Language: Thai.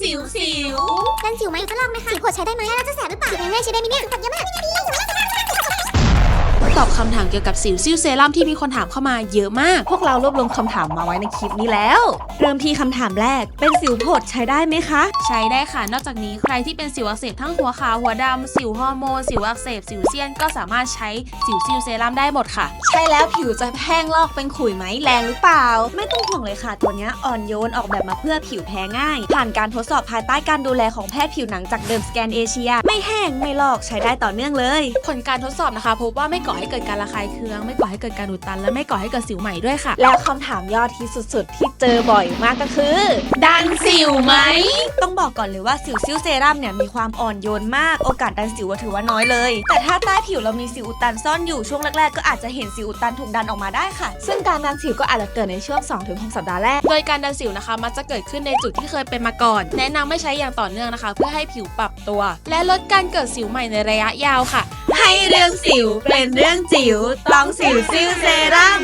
สิวสิว กันสิวไหมจะลองไหมคะสิวกดใช้ได้ไหมแล้วจะแสบหรือเปล่าสิวง่ายใช้ได้ไหมเนี่ยกับเยอะมากตอบ คำถามเกี่ยวกับสิวซิ่วเซรั่มที่มีคนถามเข้ามาเยอะมาก พวกเรารวบรวมคำถามมาไว้ในคลิปนี้แล้ว เริ่มที่คำถามแรก เป็นสิวผดใช้ได้ไหมคะ ใช้ได้ค่ะ นอกจากนี้ใครที่เป็นสิวอักเสบทั้งหัวขาวหัวดำสิวฮอร์โมนสิวอักเสบสิวเซียนก็สามารถใช้สิวซิ่วเซรั่มได้หมดค่ะ ใช่แล้วผิวจะแห้งลอกเป็นขุยไหมแรงหรือเปล่า ไม่ต้องห่วงเลยค่ะ ตัวเนี้ยอ่อนโยนออกแบบมาเพื่อผิวแพ้ง่าย ผ่านการทดสอบภายใต้การดูแลของแพทย์ผิวหนังจากเดิมสแกนเอเชีย ไม่แห้งไม่ลอกใช้ได้ต่อเนื่องเลย ผลการทดสอบนะคะพบว่าไม่ก่อให้เกิดการระคายเคือง ไม่ก่อให้เกิดการอุดตัน และไม่ก่อให้เกิดสิวใหม่ด้วยค่ะ แล้วคำถามยอดที่สุดๆ ที่เจอบ่อยมากก็คือ ดันสิวไหม ต้องบอกก่อนเลยว่าสิวซิ้วเซรั่มเนี่ยมีความอ่อนโยนมาก โอกาสดันสิวถือว่าน้อยเลย แต่ถ้าใต้ผิวเรามีสิวอุดตันซ่อนอยู่ช่วงแรกๆ ก็อาจจะเห็นสิวอุดตันถูกดันออกมาได้ค่ะ ซึ่งการดันสิวก็อาจจะเกิดในช่วง 2-6 สัปดาห์แรก โดยการดันสิวนะคะมักจะเกิดขึ้นในจุดที่เคยเป็นมาก่อน แนะนำไม่ใช้อย่างต่อเนื่องนะคะ เพื่อให้ผิวปรับตัว และลดการเกิดสิวใหม่ในระยะยาวค่ะ ให้เรื่องสิวเป็นเรื่องจิ๋วต้องสิวซิ่วเซรั่ม